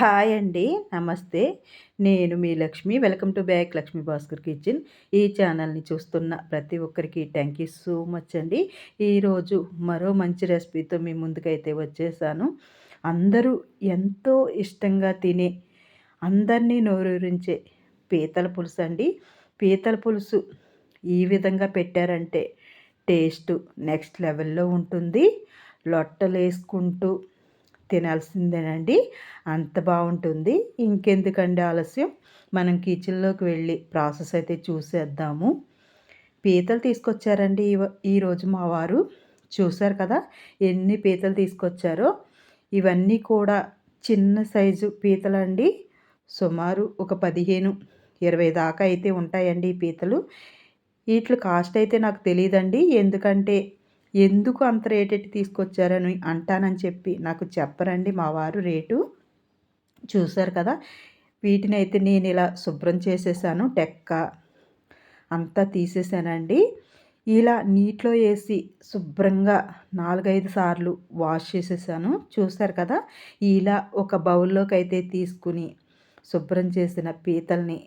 Hi అండి. నమస్తే. నేను మీ Lakshmi. Welcome to back Lakshmi Bhaskar kitchen. ఈ ఛానల్ని చూస్తున్న ప్రతి ఒక్కరికి థ్యాంక్ యూ సో మచ్ అండి. ఈరోజు మరో మంచి రెసిపీతో మీ ముందుకైతే వచ్చేసాను. అందరూ ఎంతో ఇష్టంగా తినే అందరినీ నోరూరించే పీతల పులుసు అండి. పీతల పులుసు ఈ విధంగా పెట్టారంటే టేస్ట్ నెక్స్ట్ లెవెల్లో ఉంటుంది. లొట్టలు వేసుకుంటూ తినాల్సిందేనండి. అంత బాగుంటుంది ఇంకెందుకండి ఆలస్యం? మనం కిచెన్లోకి వెళ్ళి ప్రాసెస్ అయితే చూసేద్దాము. పీతలు తీసుకొచ్చారండి ఈరోజు మా వారు. చూశారు కదా ఎన్ని పీతలు తీసుకొచ్చారో. ఇవన్నీ కూడా చిన్న సైజు పీతలండి. సుమారు ఒక పదిహేను ఇరవై దాకా అయితే ఉంటాయండి ఈ పీతలు. వీటి కాస్ట్ అయితే నాకు తెలియదండి ఎందుకంటే ఎందుకు అంత రేటెట్టి తీసుకొచ్చారని అంటానని చెప్పి నాకు చెప్పరండి మా వారు రేటు. చూశారు కదా వీటిని అయితే నేను ఇలా శుభ్రం చేసేసాను టెక్క అంతా తీసేసానండి. ఇలా నీటిలో వేసి శుభ్రంగా నాలుగైదు సార్లు వాష్ చేసేసాను. చూశారు కదా ఇలా ఒక బౌల్లోకి అయితే తీసుకుని శుభ్రం చేసిన పీతల్ని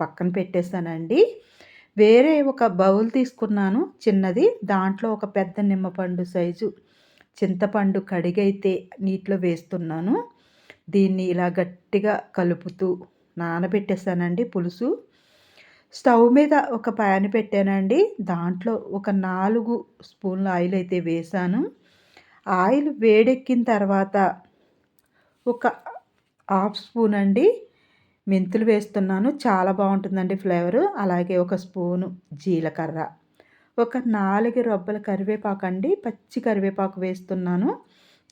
పక్కన పెట్టేశానండి వేరే ఒక బౌల్ తీసుకున్నాను చిన్నది. దాంట్లో ఒక పెద్ద నిమ్మపండు సైజు చింతపండు కడిగైతే నీటిలో వేస్తున్నాను. దీన్ని ఇలా గట్టిగా కలుపుతూ నానబెట్టేసానండి పులుసు. స్టవ్ మీద ఒక ప్యాన్ పెట్టానండి. దాంట్లో ఒక నాలుగు స్పూన్ల ఆయిల్ అయితే వేసాను. ఆయిల్ వేడెక్కిన తర్వాత ఒక హాఫ్ స్పూన్ అండి మెంతులు వేస్తున్నాను. చాలా బాగుంటుందండి ఫ్లేవరు. అలాగే ఒక స్పూను జీలకర్ర. ఒక నాలుగు రొబ్బల కరివేపాకు అండి పచ్చి కరివేపాకు వేస్తున్నాను.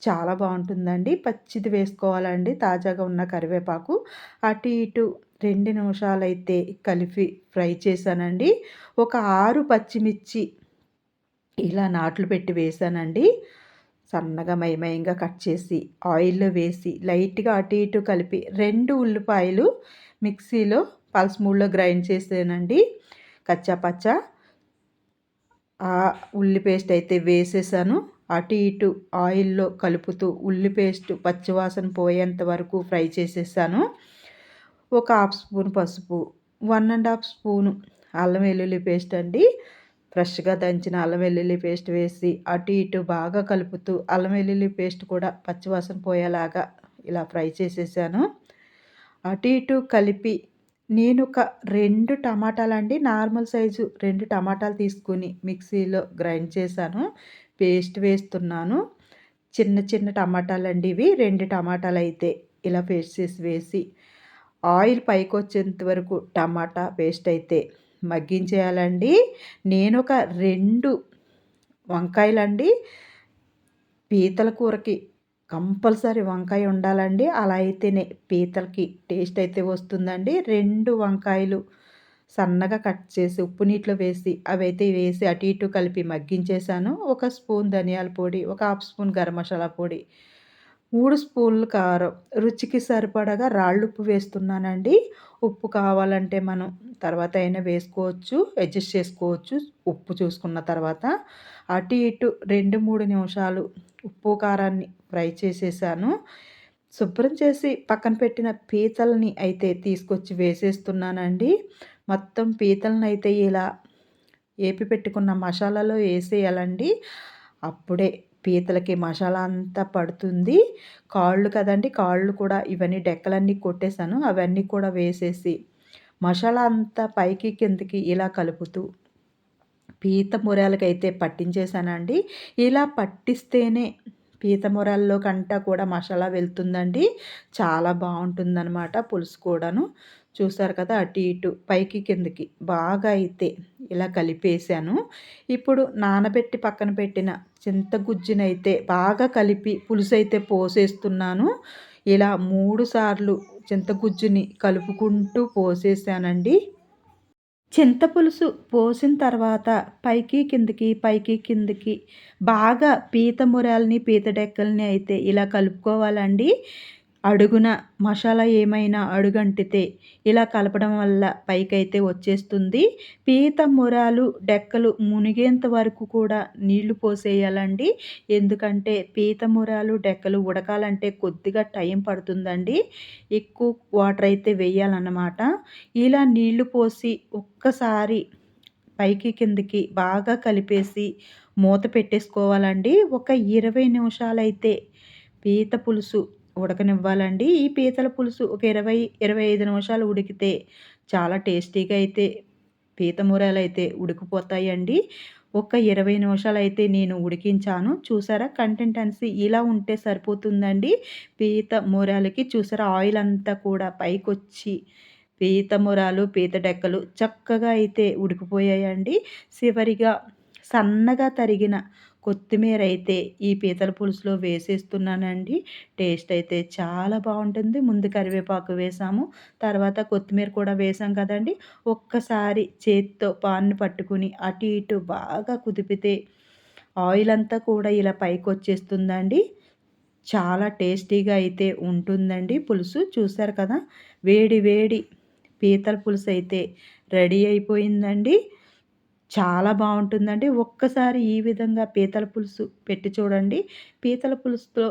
చాలా బాగుంటుందండి. పచ్చిది వేసుకోవాలండి. తాజాగా ఉన్న కరివేపాకు. అటు ఇటు రెండు నిమిషాలు అయితే కలిపి ఫ్రై చేశానండి. ఒక ఆరు పచ్చిమిర్చి ఇలా నాట్లు పెట్టి వేసానండి సన్నగా మైమయంగా కట్ చేసి ఆయిల్లో వేసి లైట్గా అటు ఇటు కలిపి రెండు ఉల్లిపాయలు మిక్సీలో పల్స్ మూడ్లో గ్రైండ్ చేసానండి. కచ్చా పచ్చా ఆ ఉల్లి పేస్ట్ అయితే వేసేసాను. అటు ఇటు ఆయిల్లో కలుపుతూ ఉల్లి పేస్ట్ పచ్చివాసన పోయేంత వరకు ఫ్రై చేసేసాను. ఒక హాఫ్ స్పూన్ పసుపు వన్ అండ్ హాఫ్ స్పూను అల్లం వెల్లుల్లి పేస్ట్ అండి. ఫ్రెష్గా దంచిన అల్లం వెల్లుల్లి పేస్ట్ వేసి అటు ఇటు బాగా కలుపుతూ అల్లం వెల్లుల్లి పేస్ట్ కూడా పచ్చివాసన పోయేలాగా ఇలా ఫ్రై చేసేసాను. అటు ఇటు కలిపి నేను ఒక రెండు టమాటాలు అండి నార్మల్ సైజు రెండు టమాటాలు తీసుకుని మిక్సీలో గ్రైండ్ చేశాను. పేస్ట్ వేస్తున్నాను. చిన్న చిన్న టమాటాలు అండి ఇవి. రెండు టమాటాలు అయితే ఇలా పేస్ట్ చేసి వేసి ఆయిల్ పైకి వచ్చేంత వరకు టమాటా పేస్ట్ అయితే మగ్గించేయాలండి. నేను ఒక రెండు వంకాయలండి. పీతల కూరకి కంపల్సరీ వంకాయ ఉండాలండి. అలా అయితేనే పీతలకి టేస్ట్ అయితే వస్తుందండి. రెండు వంకాయలు సన్నగా కట్ చేసి ఉప్పు నీటిలో వేసి అవి అయితే వేసి అటు ఇటు కలిపి మగ్గించేసాను ఒక స్పూన్ ధనియాల పొడి ఒక హాఫ్ స్పూన్ గరం మసాలా పొడి మూడు స్పూన్లు కారం. రుచికి సరిపడగా రాళ్ళుప్పు వేస్తున్నానండి. ఉప్పు కావాలంటే మనం తర్వాత అయినా వేసుకోవచ్చు అడ్జస్ట్ చేసుకోవచ్చు. ఉప్పు చూసుకున్న తర్వాత అటు ఇటు రెండు మూడు నిమిషాలు ఉప్పు కారాన్ని ఫ్రై చేసేసాను. శుభ్రం చేసి పక్కన పెట్టిన పీతల్ని అయితే తీసుకొచ్చి వేసేస్తున్నానండి. మొత్తం పీతల్ని అయితే ఇలా ఏపి పెట్టుకున్న మసాలాలో వేసేయాలండి. అప్పుడే పీతలకి మసాలా అంతా పడుతుంది. కాళ్ళు కదండి కాళ్ళు కూడా ఇవన్నీ డెక్కలన్నీ కొట్టేశాను. అవన్నీ కూడా వేసేసి మసాలా అంతా పైకి కిందకి ఇలా కలుపుతూ పీత మురాలకైతే పట్టించేశానండి. ఇలా పట్టిస్తేనే పీత మురాల్లో కంటా కూడా మసాలా వెళ్తుందండి. చాలా బాగుంటుందన్నమాట పులుసు కూడాను. చూసారు కదా అటు ఇటు పైకి కిందకి బాగా అయితే ఇలా కలిపేసాను ఇప్పుడు నానబెట్టి పక్కన పెట్టిన చింతగుజ్జునైతే బాగా కలిపి పులుసు అయితే పోసేస్తున్నాను. ఇలా మూడు సార్లు చింతగుజ్జుని కలుపుకుంటూ పోసేసానండి. చింతపులుసు పోసిన తర్వాత పైకి కిందకి పైకి కిందకి బాగా పీత మురాలని పీత డెక్కల్ని అయితే ఇలా కలుపుకోవాలండి. అడుగున మసాలా ఏమైనా అడుగంటితే ఇలా కలపడం వల్ల పైకైతే వచ్చేస్తుంది. పీత మురాలు డెక్కలు మునిగేంత వరకు కూడా నీళ్ళు పోసేయాలండి. ఎందుకంటే పీత మురాలు డెక్కలు ఉడకాలంటే కొద్దిగా టైం పడుతుందండి. ఎక్కువ వాటర్ అయితే వేయాలన్నమాట. ఇలా నీళ్ళు పోసి ఒక్కసారి పైకి కిందికి బాగా కలిపేసి మూత పెట్టేసుకోవాలండి. ఒక ఇరవై నిమిషాలైతే పీత పులుసు ఉడకనివ్వాలండి. ఈ పీతల పులుసు ఒక ఇరవై ఇరవై ఐదు నిమిషాలు ఉడికితే చాలా టేస్టీగా అయితే పీత మూరలు అయితే ఉడికిపోతాయండి. ఒక ఇరవై నిమిషాలు అయితే నేను ఉడికించాను. చూసారా? కంటెంటెన్సీ ఇలా ఉంటే సరిపోతుందండి. పీత మూరాలకి చూసారా? ఆయిల్ అంతా కూడా పైకి వచ్చి పీత మురాలు పీత డెక్కలు చక్కగా అయితే ఉడికిపోయాయండి. చివరిగా సన్నగా తరిగిన కొత్తిమీర అయితే ఈ పీతల పులుసులో వేసేస్తున్నానండి. టేస్ట్ అయితే చాలా బాగుంటుంది. ముందు కరివేపాకు వేసాము. తర్వాత కొత్తిమీర కూడా వేసాం కదండి. ఒక్కసారి చేత్తో పాన్ను పట్టుకుని అటు ఇటు బాగా కుదిపితే ఆయిల్ అంతా కూడా ఇలా పైకి వచ్చేస్తుందండి. చాలా టేస్టీగా అయితే ఉంటుందండి పులుసు. చూసారు కదా? వేడి వేడి పీతల పులుసు అయితే రెడీ అయిపోయిందండి. చాలా బాగుంటుందండి. ఒక్కసారి ఈ విధంగా పీతల పులుసు పెట్టి చూడండి. పీతల పులుసుతో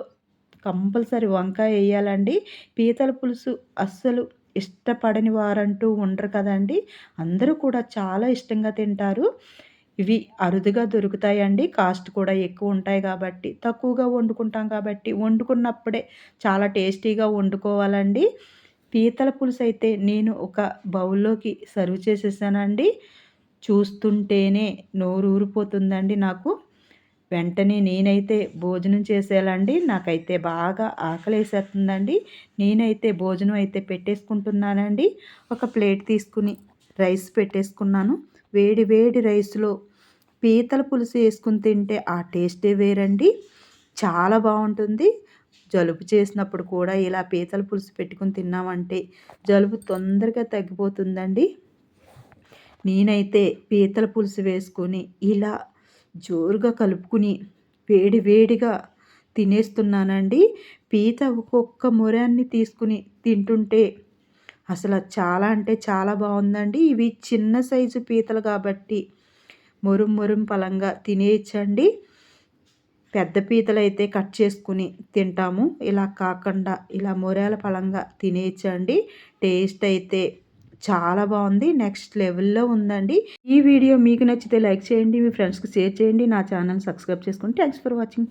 కంపల్సరీ వంకాయ వేయాలండి. పీతల పులుసు అస్సలు ఇష్టపడని వారంటూ ఉండరు కదండి. అందరూ కూడా చాలా ఇష్టంగా తింటారు. ఇవి అరుదుగా దొరుకుతాయండి. కాస్ట్ కూడా ఎక్కువ ఉంటాయి కాబట్టి. తక్కువగా వండుకుంటాం కాబట్టి వండుకున్నప్పుడే చాలా టేస్టీగా వండుకోవాలండి. పీతల పులుసు అయితే నేను ఒక బౌల్లోకి సర్వ్ చేసేసానండి. చూస్తుంటేనే నోరు ఊరిపోతుందండి నాకు. వెంటనే నేనైతే భోజనం చేసేయాలండి. నాకైతే బాగా ఆకలేసేస్తుందండి. నేనైతే భోజనం అయితే పెట్టేసుకుంటున్నానండి. ఒక ప్లేట్ తీసుకుని రైస్ పెట్టేసుకున్నాను. వేడి వేడి రైస్లో పీతల పులుసు వేసుకుని తింటే ఆ టేస్టే వేరండి. చాలా బాగుంటుంది. జలుబు చేసినప్పుడు కూడా ఇలా పీతల పులుసు పెట్టుకుని తిన్నామంటే జలుబు తొందరగా తగ్గిపోతుందండి. నేనైతే పీతల పులుసు వేసుకొని ఇలా జోరుగా కలుపుకుని వేడి వేడిగా తినేస్తున్నానండి. పీత ఒక్కొక్క మొరాన్ని తీసుకుని తింటుంటే అసలు చాలా అంటే చాలా బాగుందండి. ఇవి చిన్న సైజు పీతలు కాబట్టి మొరుం మురుం పలంగా తినేయచ్చండి. పెద్ద పీతలు అయితే కట్ చేసుకుని తింటాము. ఇలా కాకుండా ఇలా మొరాల పలంగా తినేయచ్చండి. టేస్ట్ అయితే చాలా బాగుంది. నెక్స్ట్ లెవెల్లో ఉందండి. ఈ వీడియో మీకు నచ్చితే లైక్ చేయండి మీ ఫ్రెండ్స్కి షేర్ చేయండి నా ఛానల్ సబ్స్క్రైబ్ చేసుకోండి థ్యాంక్స్ ఫర్ వాచింగ్.